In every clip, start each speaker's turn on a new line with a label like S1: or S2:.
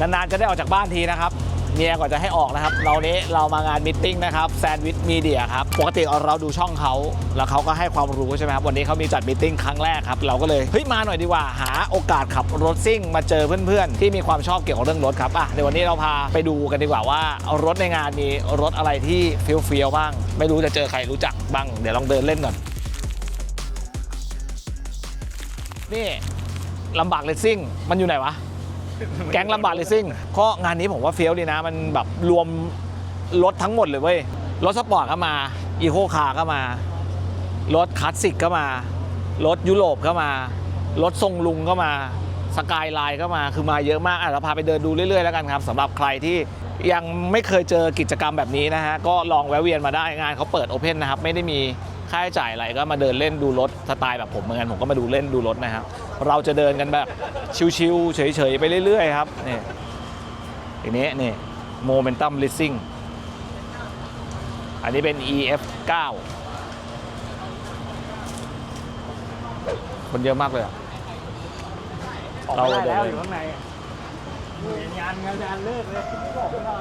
S1: นานๆจะได้ออกจากบ้านทีนะครับเมียก่อนจะให้ออกนะครับ เรานี้เรามางานมิทติ้งนะครับแซนด์วิชมีเดียครับ ปกติเราดูช่องเขา แล้วเขาก็ให้ความรู้ใช่ไหมครับ วันนี้เขามีจัดมิทติ้งครั้งแรกครับ เราก็เลย เฮ้ย มาหน่อยดีกว่า หาโอกาสขับรถซิ่ง มาเจอเพื่อนๆ ที่มีความชอบเกี่ยวกับเรื่องรถครับ อะเดี๋ยววันนี้เราพาไปดูกันดีกว่าว่ารถในงานมีรถอะไรที่เฟี้ยวๆบ้าง ไม่รู้จะเจอใครรู้จักบ้าง เดี๋ยวลองเดินเล่นก่อน นี่ลำบากเลสซิ่ง มันอยู่ไหนวะ แก๊งลำบากเลสซิ่งก็งานนี้ผมว่าเฟี้ยวดีนะ มันแบบรวมรถทั้งหมดเลยเว้ย รถสปอร์ตก็มา อีโคคาร์ก็มา รถคลาสสิกก็มา รถยุโรปก็มา รถทรงลุงก็มา สกายไลน์ก็มา คือมาเยอะมากอะเราพาไปเดินดูเรื่อยๆแล้วกันครับสำหรับใครที่ยังไม่เคยเจอกิจกรรมแบบนี้นะฮะ ก็ลองแวะเวียนมาได้งานเขาเปิดโอเพนนะครับ ไม่ได้มีค่าใช้จ่ายอะไรก็มาเดินเล่นดูรถสไตล์แบบผมเหมือนกันผมก็มาดูเล่นดูรถนะครับเราจะเดินกันแบบ ชิวๆเฉยๆไปเรื่อยๆครับนี่ทีนี้นี่โมเมนตัมลิสซิ่งอันนี้เป็น EF 9 คนเยอะมากเลยอะ
S2: ออกไม่ได้แล้วอยู่ข้างในอะงานงานงานเลิกเลยบอกไม่ได้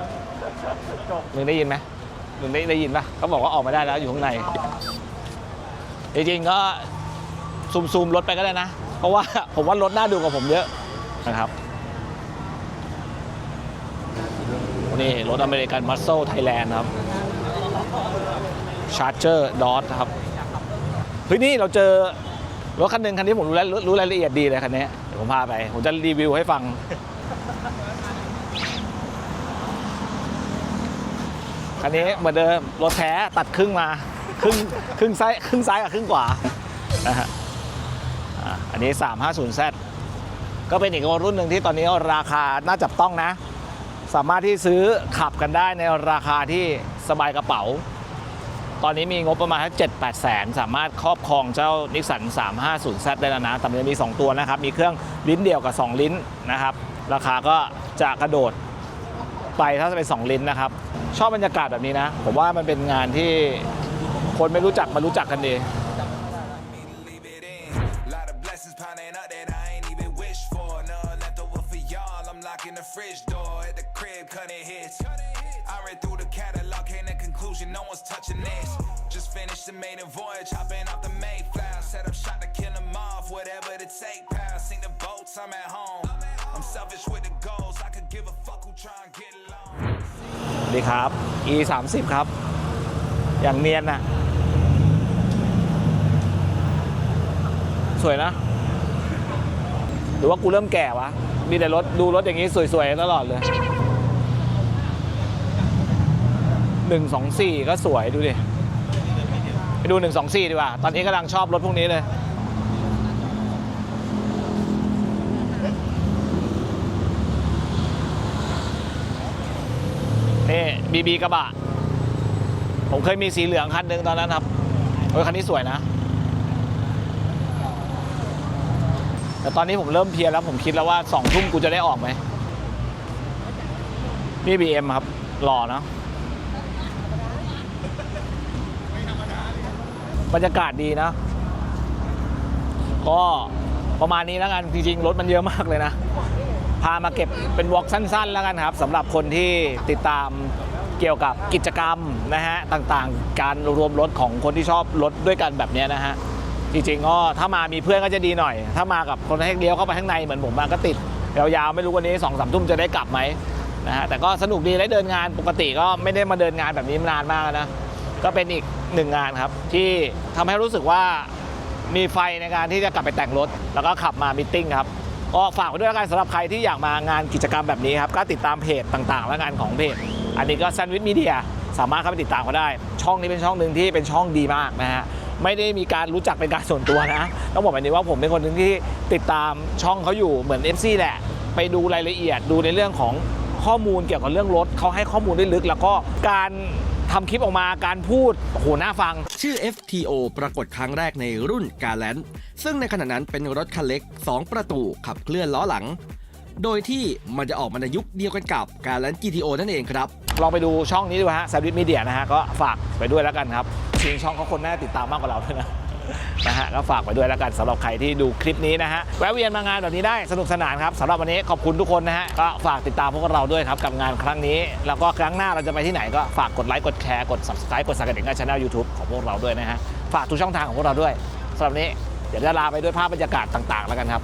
S2: จบ
S1: มึงได้ยินไหมมึงได้ได้ยินปะเขาบอกว่าออกมาได้แล้วอยู่ข้างในจริงๆก็ซูมซูมๆรถไปก็ได้นะ เพราะว่าผมว่ารถน่าดูกว่าผมเยอะนะครับนี่รถอเมริกันมัส l e ไทยแลนด์ครับชาร์เจอร์ดอทครับเฮ้ยนี่เราเจอรถคันหนึ่งคันนี้ผมรู้แล้วรู้รายละเอียดดีเลยคันนี้เดี๋ยวผมพาไป ผมจะรีวิวให้ฟัง คันนี้เหมือนเดิมรถแท้ตัดครึ่งมา ครึ่งครึ่งซ้ายครึ่งซ้ายกับครึ่งขวานะฮะ อันนี้ 350Z ก็เป็นอีกรุ่นหนึ่งที่ตอนนี้ราคาน่าจับต้องนะ สามารถที่ซื้อขับกันได้ในราคาที่สบายกระเป๋า ตอนนี้มีงบประมาณแค่เจ็ดแปดแสนสามารถครอบครองเจ้านิสสัน 350Z ได้แล้วนะแต่มันจะมี 2 ตัวนะครับ มีเครื่องลิ้นเดียวกับ 2 ลิ้นนะครับ ราคาก็จะกระโดดไปถ้าจะเป็น 2 ลิ้นนะครับ ชอบบรรยากาศแบบนี้นะ ผมว่ามันเป็นงานที่คนไม่รู้จักมารู้จักกันดี
S3: the fridge door at the crib, cutting hits. I read through the catalog, came to conclusion, no one's touching this. Just finished the maiden voyage, hopping off the Mayflower. Set up shot to kill them off, whatever the take. Pal, sing the boats, I'm at home. I'm selfish with the goals, I could give a fuck who try and get along.
S1: สวัสดีครับ e 3 0ครับ อย่างเนียนน่ะ สวยนะ หรือว่ากูเริ่มแก่วะ มีแต่รถดูรถอย่างนี้สวยๆตลอดเลย 124 ก็สวยดูดิ ไปดู 124 ดีกว่า ตอนนี้กำลังชอบรถพวกนี้เลย นี่บีบีกระบะ ผมเคยมีสีเหลืองคันหนึ่งตอนนั้นครับ โอ้ยคันนี้สวยนะ แต่ตอนนี้ผมเริ่มเพียแล้วผมคิดแล้วว่าสองทุ่มกูจะได้ออกไหมนี่บีเอ็มครับ หล่อเนอะบรรยากาศดีนะ ก็ประมาณนี้แล้วกัน จริงๆ รถมันเยอะมากเลยนะ พามาเก็บเป็นวอล์กสั้น ๆ แล้วกันครับสำหรับคนที่ติดตามเกี่ยวกับกิจกรรมนะฮะ ต่างๆ การรวมรถของคนที่ชอบรถด้วยกันแบบนี้นะฮะ จริงๆก็ถ้ามามีเพื่อนก็จะดีหน่อย ถ้ามากับคนให้เลี้ยวเข้าไปข้างในเหมือนผมมาก็ติดยาวๆไม่รู้วันนี้สองสามทุ่มจะได้กลับไหมนะฮะแต่ก็สนุกดีได้เดินงานปกติก็ไม่ได้มาเดินงานแบบนี้มานานมากนะก็เป็นอีกหนึ่งงานครับ ที่ทำให้รู้สึกว่ามีไฟในการที่จะกลับไปแต่งรถ แล้วก็ขับมามิทติ้งครับก็ฝากไว้ด้วยแล้วกันสำหรับใครที่อยากมางานกิจกรรมแบบนี้ครับก็ติดตามเพจต่างๆ และงานของเพจ อันนี้ก็แซนด์วิชมีเดียสามารถเข้าไปติดตามเขาได้ ช่องนี้เป็นช่องหนึ่งที่เป็นช่องดีมากนะฮะ ไม่ได้มีการรู้จักเป็นการส่วนตัวนะต้องบอกแบบนี้ว่าผมเป็นคนหนึ่งที่ติดตามช่องเขาอยู่เหมือน FC แหละ ไปดูรายละเอียดดูในเรื่องของข้อมูลเกี่ยวกับเรื่องรถเขาให้ข้อมูลได้ลึก แล้วก็การทำคลิปออกมาการพูดโหน่าฟัง
S4: ชื่อ FTO ปรากฏครั้งแรกในรุ่นกาแลนซึ่งในขณะนั้นเป็นรถคันเล็ก 2 ประตูขับเคลื่อนล้อหลัง โดยที่มันจะออกมาในยุคเดียวกันกับกาแลน GTO นั่นเองครับ
S1: ลองไปดูช่องนี้ดูฮะแซด์วิชมีเดียนะฮะก็ฝากไปด้วยแล้วกันครับจริงช่องเขาคนน่าติดตามมากกว่าเราด้วยนะนะฮะก็ฝากไว้ด้วยแล้วกันสำหรับใครที่ดูคลิปนี้นะฮะแวะเวียนมางานแบบนี้ได้สนุกสนานครับสำหรับวันนี้ขอบคุณทุกคนนะฮะก็ฝากติดตามพวกเราด้วยครับกับงานครั้งนี้ แล้วก็ครั้งหน้าเราจะไปที่ไหนก็ฝากกดไลค์กดแชร์กด subscribe กดสั่นกระดิ่งกับช่อง YouTube ของพวกเราด้วยนะฮะฝากทุกช่องทางของพวกเราด้วยสำหรับนี้เดี๋ยวจะลาไปด้วยภาพบรรยากาศต่างๆ แล้วกันครับ